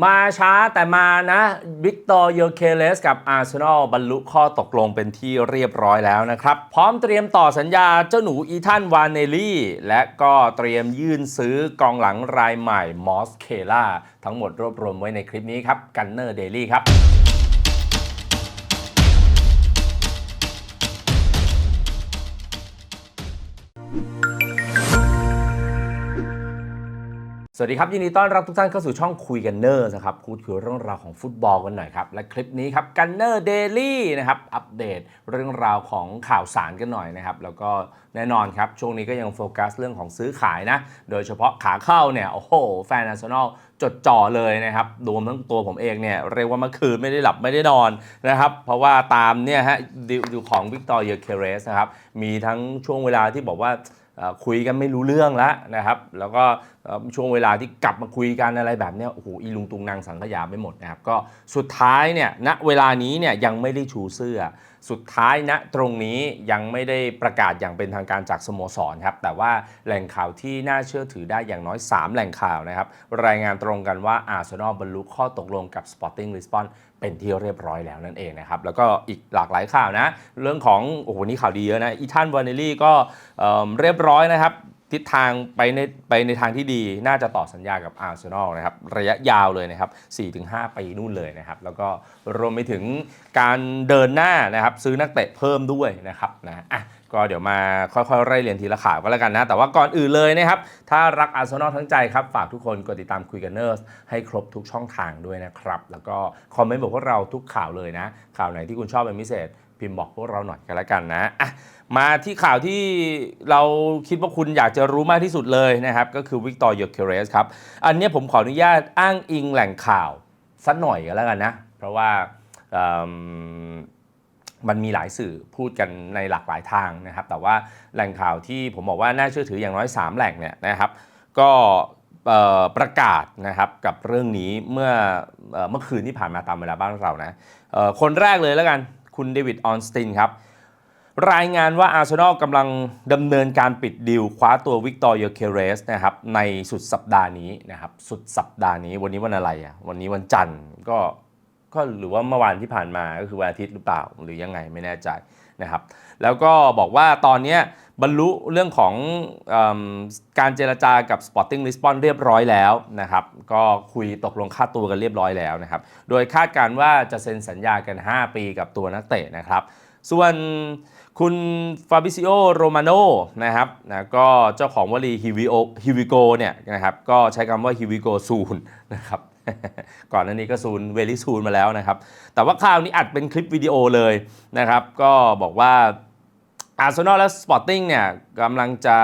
มาช้าแต่มานะวิกตอร์โยอเคเลสกับอาร์เซนอลบรรลุข้อตกลงเป็นที่เรียบร้อยแล้วนะครับ พร้อมเตรียมต่อสัญญาเจ้าหนูอีธานวานเนลลี่ และก็เตรียมยื่นซื้อกองหลังรายใหม่มอสเคล่าทั้งหมดรวบรวมไว้ในคลิปนี้ครับกันเนอร์เดลี่ครับ สวัสดีครับ ยินดีต้อนรับทุกท่านเข้าสู่ช่องคุยกันเนอร์นะครับพูดคุยเรื่องราวของฟุตบอลกันหน่อยครับ และคลิปนี้ครับกันเนอร์เดลี่นะครับอัปเดตเรื่องราวของข่าวสารกันหน่อยนะครับ แล้วก็แน่นอนครับ ช่วงนี้ก็ยังโฟกัสเรื่องของซื้อขายนะ โดยเฉพาะขาเข้าเนี่ย โอ้โห แฟนอาร์เซนอลจดจ่อเลยนะครับรวมทั้งตัวผมเองเนี่ย เรียกว่าเมื่อคืนไม่ได้หลับไม่ได้นอนนะครับ เพราะว่าตามเนี่ยฮะดิวดิวของวิกตอร์เยเคเรสนะครับมีทั้งช่วงเวลาที่บอกว่า คุยกันไม่รู้เรื่องแล้วนะครับ แล้วก็ช่วงเวลาที่กลับมาคุยกันอะไรแบบนี้โอ้โหอีลุงตุงนางสังขยาไปหมดนะครับ ก็สุดท้ายเนี่ยณเวลานี้เนี่ยยังไม่ได้ชูเสื้อ สุดท้ายณตรงนี้ยังไม่ได้ประกาศอย่างเป็นทางการจากสโมสรครับ แต่ว่าแหล่งข่าวที่น่าเชื่อถือได้อย่างน้อย 3 แหล่งข่าวนะครับ รายงานตรงกันว่าอาร์เซนอลบรรลุข้อตกลงกับ Sporting Lisbon เป็นที่เรียบร้อยแล้วนั่นเองนะครับ แล้วก็อีกหลากหลายข่าวนะ เรื่องของ โอ้โห นี่ข่าวดีเยอะนะ อีธานวานเนลี่ก็เเรียบร้อยนะครับ ทิศทางไปในไปในทางที่ดีน่าจะต่อสัญญากับอาร์เซนอลนะครับระยะยาวเลยนะครับ 4-5 ปีนู่นเลยนะครับ แล้วก็รวมไปถึงการเดินหน้านะครับซื้อนักเตะเพิ่มด้วยนะครับนะอะก็เดี๋ยวมาค่อยๆไล่เรียนทีละข่าวก็แล้วกันนะ แต่ว่าก่อนอื่นเลยนะครับ ถ้ารักอาร์เซนอลทั้งใจครับ ฝากทุกคนกดติดตามคุยกันเนอร์สให้ครบทุกช่องทางด้วยนะครับ แล้วก็คอมเมนต์บอกพวกเราทุกข่าวเลยนะ ข่าวไหนที่คุณชอบเป็นพิเศษ พิมพ์บอกพวกเราหน่อยกันแล้วกันนะอะมาที่ข่าวที่เราคิดว่าคุณอยากจะรู้มากที่สุดเลยนะครับ ก็คือวิกตอร์ยอร์เคเรสครับ อันนี้ผมขออนุญาตอ้างอิงแหล่งข่าวสักหน่อยกันแล้วกันนะ เพราะว่ามันมีหลายสื่อพูดกันในหลากหลายทางนะครับ แต่ว่าแหล่งข่าวที่ผมบอกว่าน่าเชื่อถืออย่างน้อย 3 แหล่งเนี่ยนะครับ ก็ประกาศนะครับกับเรื่องนี้เมื่อเมื่อคืนที่ผ่านมาตามเวลาบ้านเรานะคนแรกเลยแล้วกัน คุณเดวิดออนสตินครับ รายงานว่าอาร์เซนอลกำลังดำเนินการปิดดีลคว้าตัววิกตอร์เยเคเรสนะครับในสุดสัปดาห์นี้นะครับสุดสัปดาห์นี้วันนี้วันอะไรอะวันนี้วันจันทร์ก็ก็หรือว่าเมื่อวานที่ผ่านมาก็คือวันอาทิตย์หรือเปล่าหรือยังไงไม่แน่ใจนะครับ แล้วก็บอกว่าตอนเนี้ย บรรลุเรื่องของอการเจรจากับ Sporting Lisbon เรียบร้อยแล้วนะครับ ก็คุยตกลงค่าตัวกันเรียบร้อยแล้วนะครับ โดยคาดการณ์ว่าจะเซ็นสัญญากัน 5 ปีกับตัวนักเตะนะครับ ส่วนคุณฟาบิซิโอโรมาโนนะครับนะก็เจ้าของวลีฮิวิโอฮิวิโกเนี่ยนะครับก็ใช้คำว่าฮิวิโกซูนนะครับก่อนหน้านี้ก็ซูนเวลิซูนมาแล้วนะครับ แต่ว่าข่าวนี้อัดเป็นคลิปวิดีโอเลยนะครับ ก็บอกว่า อาร์เซนอลและสปอร์ติ้งเนี่ยกำลังจะ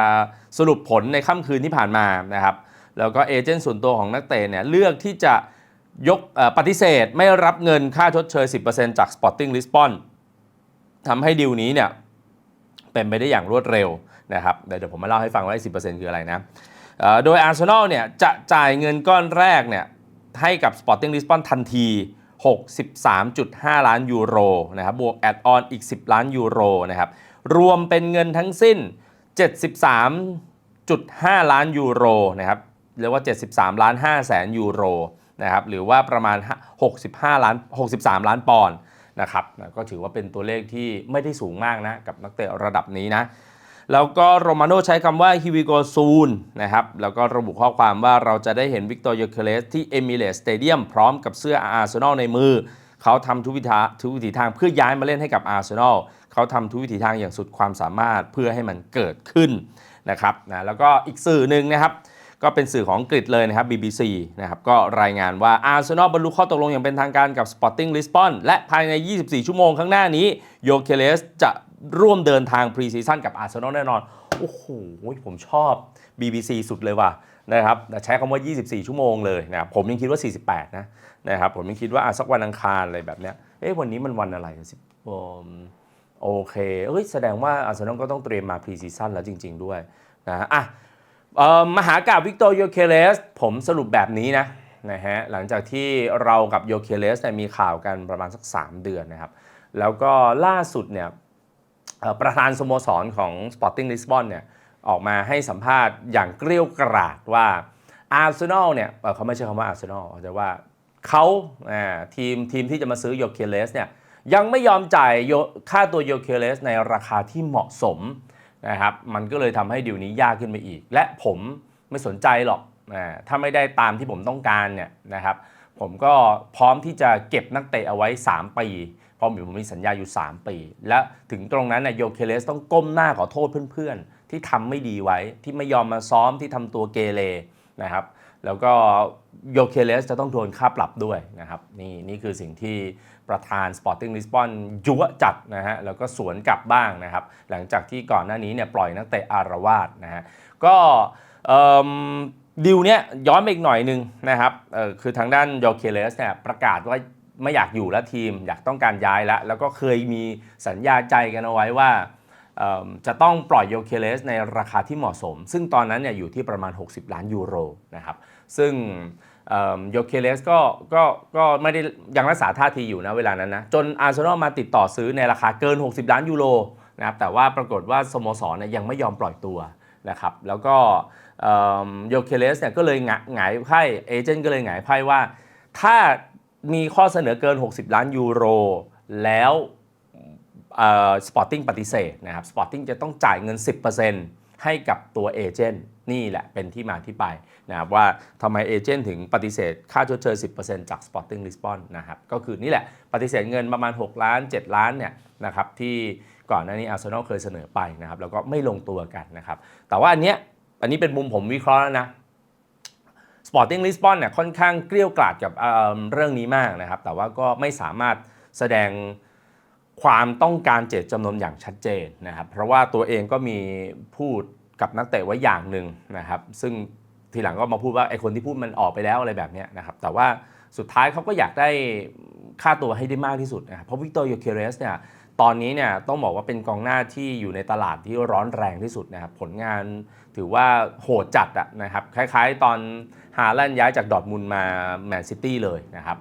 สรุปผลในค่ำคืนที่ผ่านมานะครับ แล้วก็เอเจนต์ส่วนตัวของนักเตะเนี่ยเลือกที่จะยกปฏิเสธไม่รับเงินค่าชดเชย 10%จาก Sporting Lisbon ทำให้ดีลนี้เนี่ยเป็นไปได้อย่างรวดเร็วนะครับ เดี๋ยวผมมาเล่าให้ฟังว่าไอ้10%คืออะไรนะ โดยอาร์เซนอลเนี่ยจะจ่ายเงินก้อนแรกเนี่ยให้กับ Sporting Lisbon ทันที 63.5 ล้านยูโรนะครับ บวกแอดออนอีก 10 ล้านยูโรนะครับ รวมเป็นเงินทั้งสิ้น 73.5 ล้านยูโรนะครับเรียกว่า 73 ล้าน5แสนยูโรนะครับหรือว่าประมาณ 65 ล้าน 63 ล้านปอนด์นะครับนะก็ถือว่าเป็นตัวเลขที่ไม่ได้สูงมากนะ กับนักเตะระดับนี้นะ แล้วก็โรมาโนใช้คำว่าฮิวิโกซูนนะครับแล้วก็ระบุข้อความว่าเราจะได้เห็นวิกตอร์ยเคเลสที่เอมิเลสสเตเดียมพร้อมกับเสื้ออาร์เซนอลในมือ เขาทำทุกวิธีทุกวิถีทางเพื่อย้ายมาเล่นให้กับอาร์เซนอลเขาทำทุกวิถีทางอย่างสุดความสามารถเพื่อให้มันเกิดขึ้นนะครับนะแล้วก็อีกสื่อหนึ่งนะครับ ก็เป็นสื่อของอังกฤษเลยนะครับ BBC นะครับก็รายงานว่าอาร์เซนอลบรรลุข้อตกลงอย่างเป็นทางการกับ Sporting Lisbon และภายใน 24 ชั่วโมงข้างหน้านี้โยเคเลสจะร่วมเดินทางพรีซีซั่นกับอาร์เซนอลแน่นอน โอ้โห ผมชอบ BBC สุดเลยว่ะนะครับใช้คำว่า 24 ชั่วโมงเลยนะผมยังคิดว่า 48 นะ นะครับผมยังคิดว่าอะสักวันอังคารอะไรแบบเนี้ยเอ๊ะวันนี้มันวันอะไรสิบอืมโอเคเอ้ยแสดงว่าอาร์เซนอลก็ต้องเตรียมมาพรีซีซั่นแล้วจริง ๆ ด้วยนะอะเอ่อมหากาบวิกตอร์โยเคเลสผมสรุปแบบนี้นะนะฮะหลังจากที่เรากับโยเคเลสเนี่ยมีข่าวกันประมาณสัก 3 เดือนนะครับ แล้วก็ล่าสุดเนี่ยเอ่อประธานสโมสรของ Sporting Lisbon เนี่ยออกมาให้สัมภาษณ์อย่างเกรี้ยวกราดว่าอาร์เซนอลเนี่ยเอ่อเขาไม่ใช่คำว่าอาร์เซนอลเขาจะว่า เขาทีมทีมที่จะมาซื้อโยเคเลสเนี่ยยังไม่ยอมจ่ายค่าตัวโยเคเลสในราคาที่เหมาะสมนะครับมันก็เลยทำให้ดีลนี้ยากขึ้นไปอีก และผมไม่สนใจหรอกถ้าไม่ได้ตามที่ผมต้องการเนี่ยนะครับผมก็พร้อมที่จะเก็บนักเตะเอาไว้ 3 ปีเพราะผมมีสัญญาอยู่ 3 ปี และถึงตรงนั้นเนี่ยโยเคเลสต้องก้มหน้าขอโทษเพื่อนๆ ที่ทำไม่ดีไว้ที่ไม่ยอมมาซ้อมที่ทำตัวเกเรนะครับ แล้วก็โยเคเลสจะต้องโดนค่าปรับด้วยนะครับนี่นี่คือสิ่งที่ประธาน Sporting Lisbon ยุวจัดนะฮะแล้วก็สวนกลับบ้างนะครับ หลังจากที่ก่อนหน้านี้เนี่ยปล่อยนักเตะอารวาสนะฮะก็ดิวเนี้ยย้อนไปอีกหน่อยหนึงนะครับคือทางด้านโยเคเลสเนี่ยประกาศว่าไม่อยากอยู่แล้วทีม อยากต้องการย้ายแล้ว แล้วก็เคยมีสัญญาใจกันเอาไว้ว่า จะต้องปล่อยโยเคเลสในราคาที่เหมาะสม ซึ่งตอนนั้นเนี่ยอยู่ที่ประมาณ 60 ล้านยูโรนะครับ ซึ่งโยเคเลสก็ก็ก็ไม่ได้ยังรักษาท่าทีอยู่นะเวลานั้นนะ จนอาร์เซนอลมาติดต่อซื้อในราคาเกิน 60 ล้านยูโรนะครับแต่ว่าปรากฏว่าสโมสรเนี่ยยังไม่ยอมปล่อยตัวนะครับแล้วก็โยเคเลสเนี่ยก็เลยหงะหงายไพ่เอเจนต์ก็เลยหงายไพ่ว่า ถ้ามีข้อเสนอเกิน 60 ล้านยูโร แล้ว สปอร์ติ้งปฏิเสธนะครับสปอร์ติ้งจะต้องจ่ายเงิน 10%ให้กับตัวเอเจนต์นี่แหละเป็นที่มาที่ไปนะครับว่าทำไมเอเจนต์ถึงปฏิเสธ ค่าชดเชย 10%จาก Sporting Lisbon นะครับก็คือนี่แหละปฏิเสธเงินประมาณ 6 ล้าน 7 ล้านเนี่ยนะครับที่ก่อนหน้านี้อาร์เซนอลเคยเสนอไปนะครับแล้วก็ไม่ลงตัวกันนะครับแต่ว่าอันเนี้ยอันนี้เป็นมุมผมวิเคราะห์แล้วนะ Sporting Lisbon เนี่ยค่อนข้างเกลี้ยวกล่อดกับเเรื่องนี้มากนะครับแต่ว่าก็ไม่สามารถแสดง ความต้องการเจตจำนงอย่างชัดเจนนะครับ เพราะว่าตัวเองก็มีพูดกับนักเตะไว้อย่างหนึ่งนะครับ ซึ่งทีหลังก็มาพูดว่าไอ้คนที่พูดมันออกไปแล้วอะไรแบบนี้นะครับ แต่ว่าสุดท้ายเขาก็อยากได้ค่าตัวให้ได้มากที่สุดนะครับ เพราะวิกตอร์โยเคเรสเนี่ยตอนนี้เนี่ยต้องบอกว่าเป็นกองหน้าที่อยู่ในตลาดที่ร้อนแรงที่สุดนะครับ ผลงานถือว่าโหดจัดอะนะครับ คล้ายๆ ตอนฮาแลนด์ย้ายจากดอทมุนมาแมนซิตี้เลยนะครับ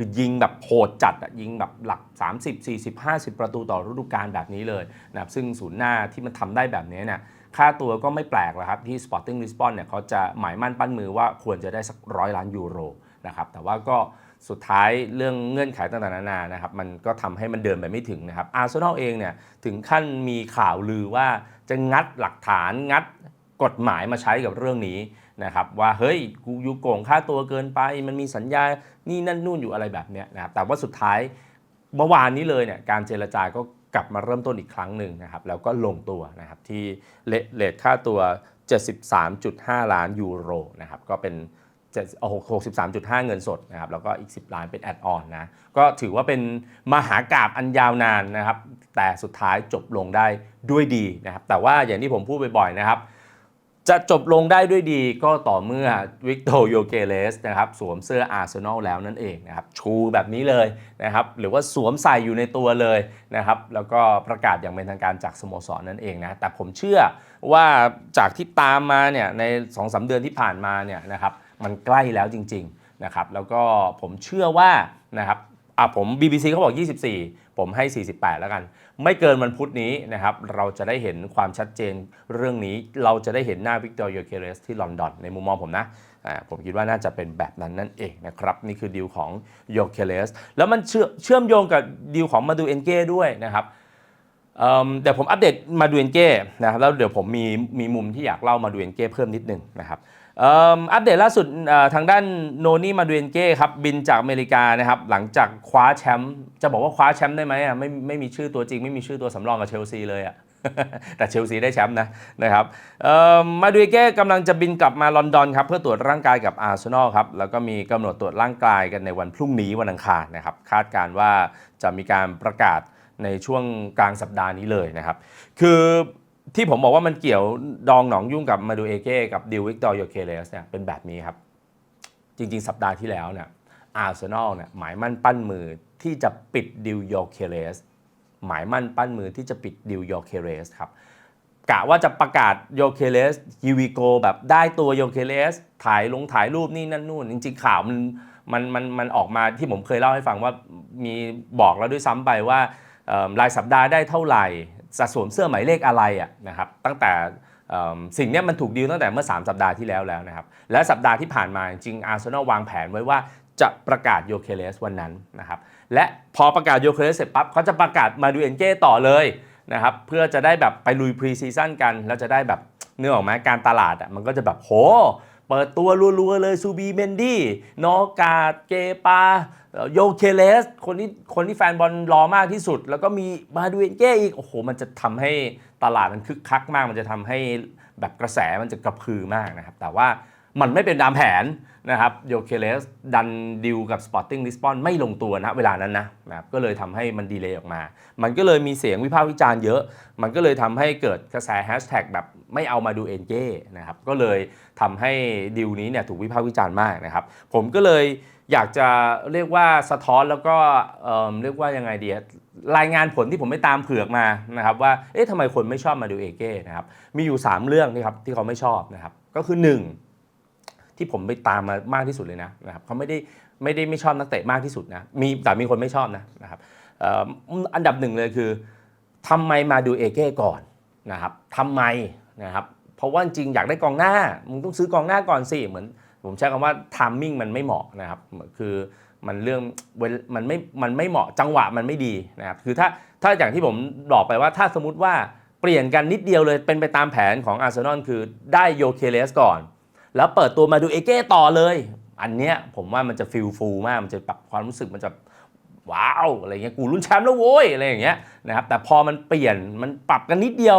คือยิงแบบโหดจัดยิงแบบหลัก 30 40 50 ประตูต่อฤดูกาลแบบนี้เลยนะครับซึ่งศูนย์หน้าที่มันทำได้แบบนี้เนี่ยค่าตัวก็ไม่แปลกแล้วครับที่ Sporting Lisbon เนี่ยเขาจะหมายมั่นปั้นมือว่าควรจะได้สักร้อยล้านยูโรนะครับแต่ว่าก็สุดท้ายเรื่องเงื่อนไขต่างๆนานานะครับมันก็ทำให้มันเดินไปไม่ถึงนะครับอาร์เซนอลเองเนี่ยถึงขั้นมีข่าวลือว่าจะงัดหลักฐานงัดกฎหมายมาใช้กับเรื่องนี้นะครับว่าเฮ้ยกูยูโกงค่าตัวเกินไป มันมีสัญญา นี่นั่นนู่นอยู่อะไรแบบเนี้ยนะครับแต่ว่าสุดท้ายเมื่อวานนี้เลยเนี่ยการเจรจาก็กลับมาเริ่มต้นอีกครั้งหนึ่งนะครับแล้วก็ลงตัวนะครับที่เลเลทค่าตัว 73.5 ล้านยูโรนะครับก็เป็น63.5 เงินสดนะครับแล้วก็อีก 10 ล้านเป็นแอดออนนะก็ถือว่าเป็นมหากราบอันยาวนานนะครับแต่สุดท้ายจบลงได้ด้วยดีนะครับแต่ว่าอย่างที่ผมพูดบ่อยๆนะครับ จะจบลงได้ด้วยดีก็ต่อเมื่อวิกโตโยเกเลสนะครับสวมเสื้ออาร์เซนอลแล้วนั่นเองนะครับชูแบบนี้เลยนะครับหรือว่าสวมใส่อยู่ในตัวเลยนะครับแล้วก็ประกาศอย่างเป็นทางการจากสโมสรนั่นเองนะแต่ผมเชื่อว่าจากที่ตามมาเนี่ยใน2อสเดือนที่ผ่านมาเนี่ยนะครับมันใกล้แล้วจริงๆนะครับแล้วก็ผมเชื่อว่านะครับ อะผม BBC เขาบอก 24 ผมให้ 48 แล้วกัน ไม่เกินวันพุธนี้นะครับ เราจะได้เห็นความชัดเจนเรื่องนี้ เราจะได้เห็นหน้าวิกตอร์โยเคเรสที่ลอนดอน ในมุมมองผมนะอ่าผมคิดว่าน่าจะเป็นแบบนั้นนั่นเองนะครับ นี่คือดีลของโยเคเรสแล้วมันเชื่อมโยงกับดีลของมาดูเอนเก้ด้วยนะครับเอิ่มเดี๋ยวผมอัปเดตมาดูเอนเก้นะครับแล้วเดี๋ยวผมมีมีมุมที่อยากเล่ามาดูเอนเก้เพิ่มนิดนึงนะครับ อัปเดตล่าสุดทางด้านโนนี่มาดูเอนเก้ครับบินจากอเมริกานะครับหลังจากคว้าแชมป์จะบอกว่าคว้าแชมป์ได้ไหมอะไม่ไม่มีชื่อตัวจริง ไม่มีชื่อตัวสำรองกับเชลซีเลยอะแต่เชลซีได้แชมป์นะนะครับมาดูเอนเก้กำลังจะบินกลับมาลอนดอนครับเพื่อตรวจร่างกายกับอาร์เซนอลครับแล้วก็มีกำหนดตรวจร่างกายกันในวันพรุ่งนี้วันอังคารนะครับคาดการณ์ว่าจะมีการประกาศในช่วงกลางสัปดาห์นี้เลยนะครับ คือ ที่ผมบอกว่ามันเกี่ยวดองหนองยุ่งกับมาดูเอเก้กับดิวิกตอร์โยเคเลสเนี่ยเป็นแบบนี้ครับ จริง ๆ สัปดาห์ที่แล้วเนี่ยอาร์เซนอลเนี่ยหมายมั่นปั้นมือที่จะปิดดิวโยเคเลสหมายมั่นปั้นมือที่จะปิดดิวโยเคเลสครับกะว่าจะประกาศโยเคเลสยูวีโกแบบได้ตัวโยเคเลสถ่ายลงถ่ายรูปนี่นั่นนู่น จริงๆข่าวมันมันมันมันออกมาที่ผมเคยเล่าให้ฟังว่ามีบอกแล้วด้วยซ้ำไปว่ารายสัปดาห์ได้เท่าไหร่ จะสวมเสื้อหมายเลขอะไรอะนะครับตั้งแต่สิ่งนี้มันถูกดีลตั้งแต่เมื่อ 3 สัปดาห์ที่แล้วแล้วนะครับและสัปดาห์ที่ผ่านมาจริงอาร์เซนอลวางแผนไว้ว่าจะประกาศโยเคเลสวันนั้นนะครับและพอประกาศโยเคเลสเสร็จปั๊บเขาจะประกาศมาดูเอนเก้ต่อเลยนะครับเพื่อจะได้แบบไปลุยพรีซีซั่นกัน แล้วจะได้แบบเนื้อออกไหมการตลาดอะมันก็จะแบบโห เปิดตัวรัวๆเลยซูบีเมนดี้นอกาดเกปาโยเคเลส คนที่คนที่แฟนบอลรอมากที่สุด แล้วก็มีมาดูเอนเก้อีก โอ้โห มันจะทำให้ตลาดมันคึกคักมาก มันจะทำให้แบบกระแสมันจะกระพือมากนะครับ แต่ว่า มันไม่เป็นตามแผนนะครับโยเคเลสดันดิวกับ Sporting Lisbon ไม่ลงตัวนะเวลานั้นนะนะครับก็เลยทำให้มันดีเลย์ออกมา มันก็เลยมีเสียงวิพากษ์วิจารณ์เยอะ มันก็เลยทำให้เกิดกระแสแฮชแท็กแบบไม่เอามาดูเอ็นเก้นะครับก็เลยทำให้ดิวนี้เนี่ยถูกวิพากษ์วิจารณ์มากนะครับ ผมก็เลยอยากจะเรียกว่าสะท้อนแล้วก็เอิ่มเรียกว่ายังไงดีรายงานผลที่ผมไม่ตามเผือกมานะครับว่าเอ๊ะทำไมคนไม่ชอบมาดูเอเก้นะครับมีอยู่ 3 เรื่องที่ครับที่เขาไม่ชอบนะครับก็คือ 1 ที่ผมไปตามมามากที่สุดเลยนะนะครับเขาไม่ได้ไม่ได้ไม่ชอบนักเตะมากที่สุดนะมีแต่มีคนไม่ชอบนะนะครับอันดับหนึ่งเลยคือทำไมมาดูเอเก้ก่อนนะครับทำไมนะครับเพราะว่าจริงอยากได้กองหน้ามึงต้องซื้อกองหน้าก่อนสิเหมือนผมใช้คำว่าทามมิ่งมันไม่เหมาะนะครับคือมันเรื่องเวลมันไม่มันไม่เหมาะจังหวะมันไม่ดีนะครับคือถ้าถ้าอย่างที่ผมบอกไปว่าถ้าสมมติว่าเปลี่ยนกันนิดเดียวเลยเป็นไปตามแผนของอาร์เซนอลคือได้โยเคเลสก่อน แล้วเปิดตัวมาดูเอเก้ต่อเลย อันเนี้ยผมว่ามันจะฟิลฟูลมาก มันจะปรับความรู้สึกมันจะว้าวอะไรเงี้ยกูรุ่นแชมป์แล้วโว้ยอะไรอย่างเงี้ยนะครับแต่พอมันเปลี่ยนมันปรับกันนิดเดียว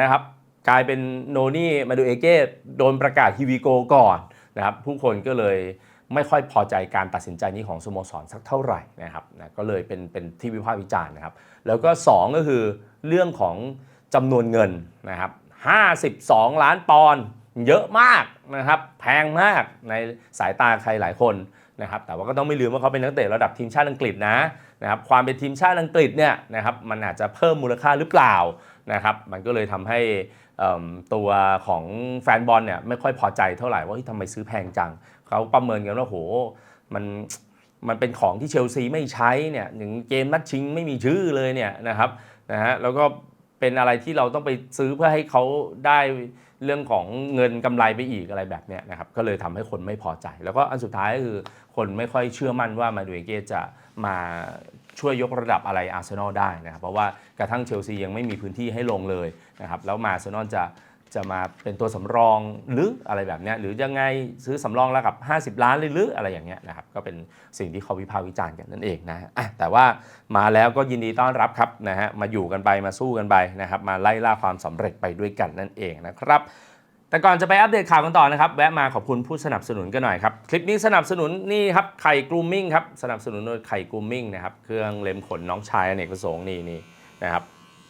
นะครับกลายเป็นโนนี่มาดูเอเก้โดนประกาศฮีวีโกก่อนนะครับผู้คนก็เลยไม่ค่อยพอใจการตัดสินใจนี้ของสโมสรสักเท่าไหร่นะครับนะก็เลยเป็นเป็นที่วิพากษ์วิจารณ์นะครับ แล้วก็ 2 ก็คือเรื่องของจำนวนเงินนะครับ52 ล้านปอนด์ เยอะมากนะครับแพงมากในสายตาใครหลายคนนะครับแต่ว่าก็ต้องไม่ลืมว่าเขาเป็นนักเตะระดับทีมชาติอังกฤษนะนะครับความเป็นทีมชาติอังกฤษเนี่ยนะครับมันอาจจะเพิ่มมูลค่าหรือเปล่านะครับมันก็เลยทำให้ตัวของแฟนบอลเนี่ยไม่ค่อยพอใจเท่าไหร่ว่าทำไมซื้อแพงจัง เขาประเมินกันว่าโหมันมันเป็นของที่เชลซีไม่ใช้เนี่ยหนึ่งเกมนัดชิงไม่มีชื่อเลยเนี่ยนะครับนะฮะแล้วก็เป็นอะไรที่เราต้องไปซื้อเพื่อให้เขาได้ เรื่องของเงินกำไรไปอีกอะไรแบบเนี้ยนะครับก็เลยทำให้คนไม่พอใจ แล้วก็อันสุดท้ายก็คือคนไม่ค่อยเชื่อมั่นว่ามาดูเอเกจะมาช่วยยกระดับอะไรอาร์เซนอลได้นะครับเพราะว่ากระทั่งเชลซียังไม่มีพื้นที่ให้ลงเลยนะครับแล้วมาอาร์เซนอลจะ จะมาเป็นตัวสำรองหรืออะไรแบบนี้หรือยังไงซื้อสำรองแล้วกับ 50 ล้านเลยหรืออะไรอย่างเงี้ยนะครับก็เป็นสิ่งที่เขาวิพากษ์วิจารณ์กันนั่นเองนะะแต่ว่ามาแล้วก็ยินดีต้อนรับครับนะฮะมาอยู่กันไปมาสู้กันไปนะครับมาไล่ล่าความสำเร็จไปด้วยกันนั่นเองนะครับแต่ก่อนจะไปอัปเดตข่าวกันต่อนะครับ แวะมาขอบคุณผู้สนับสนุนกันหน่อยครับ คลิปนี้สนับสนุนนี่ครับไข่กรูมมิ่งครับสนับสนุนโดยไข่กรูมมิ่งนะครับเครื่องเล็มขนน้องชายอเนกประสงค์นี่นี่นะครับ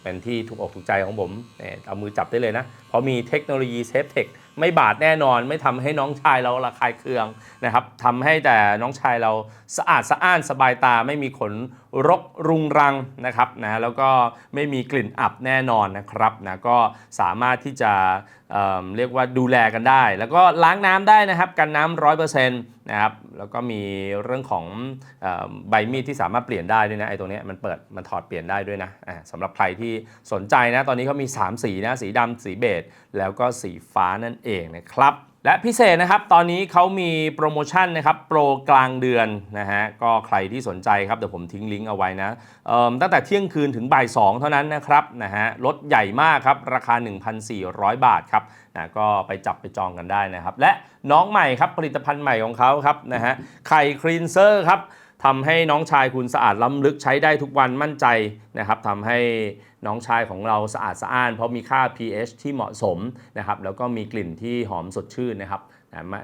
เป็นที่ถูกอกถูกใจของผมเนี่ยเอามือจับได้เลยนะ เพราะมีเทคโนโลยีเซฟเทคไม่บาดแน่นอน ไม่ทำให้น้องชายเราระคายเคืองนะครับทำให้แต่น้องชายเราสะอาดสะอ้านสบายตาไม่มีขนรกรุงรังนะครับนะแล้วก็ไม่มีกลิ่นอับแน่นอนนะครับนะก็สามารถที่จะเเรียกว่าดูแลกันได้ แล้วก็ล้างน้ำได้นะครับกันน้ำร้อยเปอร์เซ็นต์นะครับแล้วก็มีเรื่องของอใบมีดที่สามารถเปลี่ยนได้ด้วยนะไอ้ตรงนี้มันเปิดมันถอดเปลี่ยนได้ด้วยนะสำหรับใครที่สนใจนะตอนนี้เขามี 3 สีนะสีดำสีเบจแล้วก็สีฟ้านั่นเองนะครับ และพิเศษนะครับ ตอนนี้เขามีโปรโมชั่นนะครับ โปรกลางเดือนนะฮะ ก็ใครที่สนใจครับ เดี๋ยวผมทิ้งลิงก์เอาไว้นะตั้งแต่เที่ยงคืนถึงบ่าย 2 เท่านั้นนะครับนะฮะ ลดใหญ่มากครับ ราคา 1,400 บาทครับนะก็ไปจับไปจองกันได้นะครับ และน้องใหม่ครับ ผลิตภัณฑ์ใหม่ของเขาครับนะฮะ ไข่ครีนเซอร์ครับทำให้น้องชายคุณสะอาดล้ำลึกใช้ได้ทุกวันมั่นใจนะครับทำให้ น้องชายของเราสะอาดสะอ้าน เพราะมีค่า pH ที่เหมาะสมนะครับแล้วก็มีกลิ่นที่หอมสดชื่นนะครับ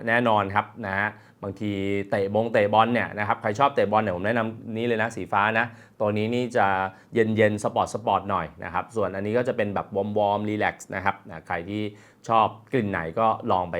แน่นอนครับนะฮะบางทีเตะบงเตะบอลเนี่ยนะครับใครชอบเตะบอลเนี่ยผมแนะนำนี้เลยนะสีฟ้านะตัวนี้นี่จะเย็นเย็นสปอร์ตสปอร์ตหน่อยนะครับส่วนอันนี้ก็จะเป็นแบบวอมวอมรีแลกซ์นะครับนะใครที่ชอบกลิ่นไหนก็ลองไป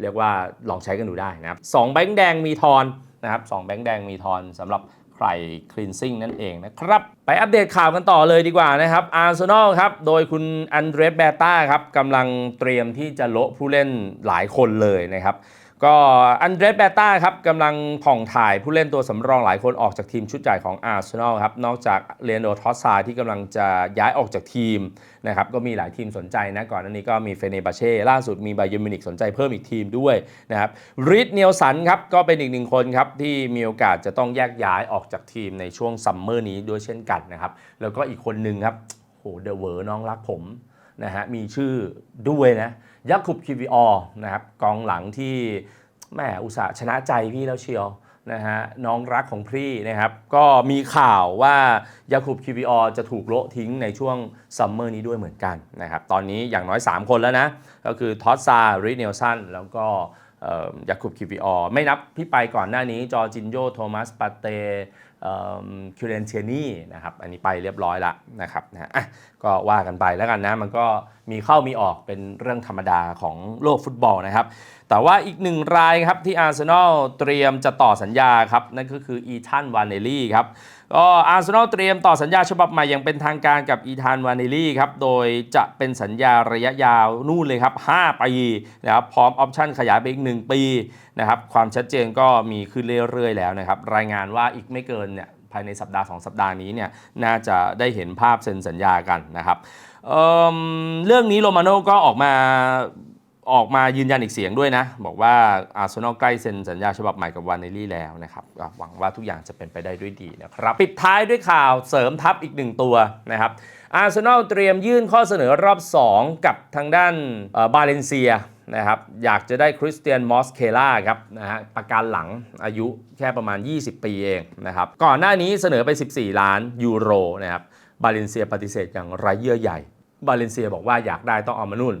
เรียกว่าลองใช้กันดูได้นะครับสองแบงค์แดงมีทอนนะครับสองแบงค์แดงมีทอนสำหรับ ไครคลีนซิ่งนั่นเองนะครับ ไปอัปเดตข่าวกันต่อเลยดีกว่านะครับอาร์เซนอลครับ โดยคุณอันเดรสแบต้าครับกำลังเตรียมที่จะโละผู้เล่นหลายคนเลยนะครับ ก็อันเดรสเบต้าครับกำลังผ่องถ่ายผู้เล่นตัวสำรองหลายคนออกจากทีมชุดใหญ่ของอาร์เซนอลครับ นอกจากเลนโดทอสซาที่กำลังจะย้ายออกจากทีมนะครับก็มีหลายทีมสนใจนะ ก่อนหน้านี้ก็มีเฟเนบาเช่ล่าสุดมีไบเยอร์มินิกสนใจเพิ่มอีกทีมด้วยนะครับริดเนียลสันครับ ก็เป็นอีกหนึ่งคนครับ ที่มีโอกาสจะต้องแยกย้ายออกจากทีมในช่วงซัมเมอร์นี้ด้วยเช่นกันนะครับแล้วก็อีกคนหนึ่งครับโหเดอะเวอร์น้องรักผมนะฮะมีชื่อด้วยนะ ยักคุบคิวิออนะครับกองหลังที่แม่อุตส่าห์ชนะใจพี่แล้วเชียวนะฮะน้องรักของพี่นะครับก็มีข่าวว่ายาคุบคิวิออจะถูกโละทิ้งในช่วงซัมเมอร์นี้ด้วยเหมือนกันนะครับตอนนี้อย่างน้อย 3 คนแล้วนะ ก็คือทอสซาริเนลสันแล้วก็ยาคุบคิวิออไม่นับพี่ไปก่อนหน้านี้จอจินโยโทมัสปาเต คิวเรนเชนี่นะครับอันนี้ไปเรียบร้อยละนะครับนะฮะอะก็ว่ากันไปแล้วกันนะ มันก็มีเข้ามีออกเป็นเรื่องธรรมดาของโลกฟุตบอลนะครับ แต่ว่าอีกหนึ่งรายครับที่อาร์เซนอลเตรียมจะต่อสัญญาครับ นั่นก็คืออีธานวานเนลลี่ครับ ก็อาร์เซนอลเตรียมต่อสัญญาฉบับใหม่อย่างเป็นทางการกับอีธานวานเนลลี่ครับ โดยจะเป็นสัญญาระยะยาวนู่นเลยครับ 5 ปีนะครับ พร้อมออปชั่นขยายไปอีก 1 ปีนะครับ ความชัดเจนก็มีขึ้นเรื่อยๆแล้วนะครับ รายงานว่าอีกไม่เกินเนี่ยภายในสัปดาห์ 2 สัปดาห์นี้เนี่ยน่าจะได้เห็นภาพเซ็นสัญญากันนะครับเเรื่องนี้โรมาโน่ก็ออกมา ออกมายืนยันอีกเสียงด้วยนะ บอกว่าอาร์เซนอลใกล้เซ็นสัญญาฉบับใหม่กับวานเนลลี่แล้วนะครับหวังว่าทุกอย่างจะเป็นไปได้ด้วยดีนะครับ ปิดท้ายด้วยข่าวเสริมทัพอีกหนึ่งตัวนะครับอาร์เซนอลเตรียมยื่นข้อเสนอรอบ 2 กับทางด้านบาเลนเซียนะครับอยากจะได้คริสเตียนมอสเคล่าครับนะฮะประกันหลังอายุแค่ประมาณ 20 ปีเองนะครับก่อนหน้านี้เสนอไป 14 ล้านยูโรนะครับบาเลนเซียปฏิเสธอย่างไร้เยื่อใยบาเลนเซียบอกว่าอยากได้ต้องเอามานุ่น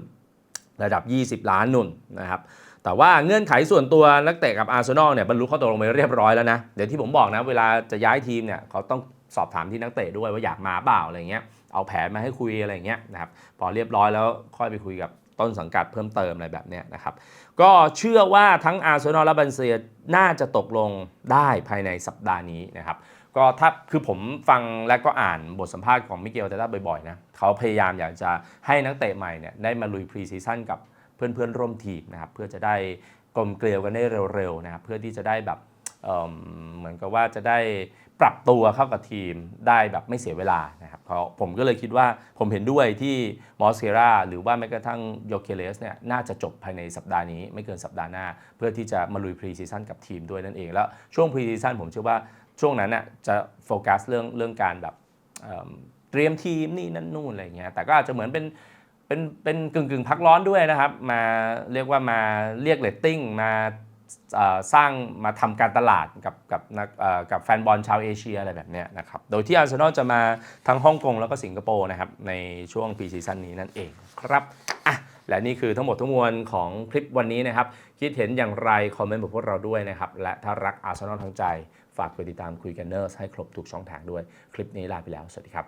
ระดับ 20 ล้านนุ่นนะครับแต่ว่าเงื่อนไขส่วนตัวนักเตะกับอาร์เซนอลเนี่ยบรรลุข้อตกลงไปเรียบร้อยแล้วนะเดี๋ยวที่ผมบอกนะเวลาจะย้ายทีมเนี่ยเขาต้องสอบถามที่นักเตะด้วยว่าอยากมาเปล่าอะไรเงี้ยเอาแผนมาให้คุยอะไรเงี้ยนะครับพอเรียบร้อยแล้วค่อยไปคุยกับต้นสังกัดเพิ่มเติมอะไรแบบเนี้ยนะครับก็เชื่อว่าทั้งอาร์เซนอลและบันเซียน่าจะตกลงได้ภายในสัปดาห์นี้นะครับ ก็ถ้าคือผมฟังและก็อ่านบทสัมภาษณ์ของมิเกลเตต้าบ่อยๆนะเขาพยายามอยากจะให้นักเตะใหม่เนี่ยได้มาลุยพรีซีซั่นกับเพื่อนๆร่วมทีมนะครับเพื่อจะได้กลมเกลียวกันได้เร็วๆนะครับเพื่อที่จะได้แบบเเหมือนกับว่าจะได้ปรับตัวเข้ากับทีมได้แบบไม่เสียเวลานะครับเพราะผมก็เลยคิดว่าผมเห็นด้วยที่มอสเ e ราหรือว่าแม้กระทั่งโยเคเลสเนี่ยน่าจะจบภายในสัปดาห์นี้ไม่เกินสัปดาห์หน้า เพื่อที่จะมาลุยพรีซีซั่นกับทีมด้วยนั่นเองแล้วช่วงพรีซีซั่นผมเชื่อว่า ช่วงนั้นน่ะจะโฟกัสเรื่องเรื่องการแบบเตรียมทีมนี่นั่นนู่นอะไรเงี้ยแต่ก็อาจจะเหมือนเป็นเป็นเป็นกึ่งกึ่งพักร้อนด้วยนะครับ มาเรียกว่ามาเรียกเรตติ้งมาสร้างมาทำการตลาดกับกับนักกับแฟนบอลชาวเอเชียอะไรแบบเนี้ยนะครับ โดยที่อาร์เซนอลจะมาทั้งฮ่องกงแล้วก็สิงคโปร์นะครับ ในช่วงปีซีซั่นนี้นั่นเองครับอะและนี่คือทั้งหมดทั้งมวลของคลิปวันนี้นะครับ คิดเห็นอย่างไร คอมเมนต์บอกพวกเราด้วยนะครับ และถ้ารักอาร์เซนอลทั้งใจ ฝากกดติดตามคุยกันเนอร์ให้ครบทุกช่องทางด้วย คลิปนี้ลาไปแล้ว สวัสดีครับ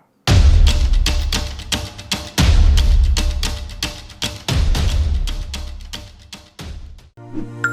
「